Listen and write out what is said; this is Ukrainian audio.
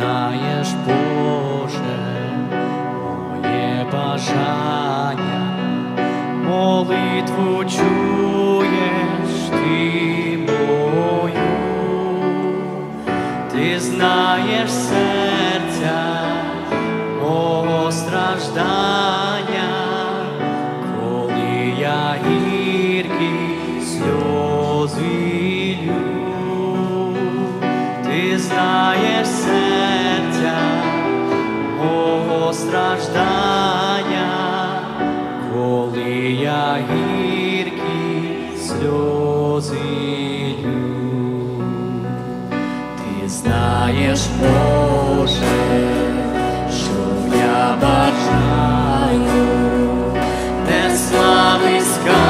знаєш, Боже, моє бажання, молитву чуєш ти мою, ти знаєш серця мого страждання, коли я гіркі сльози, ти знаєш, Боже, що я бажаю, не слави скажу.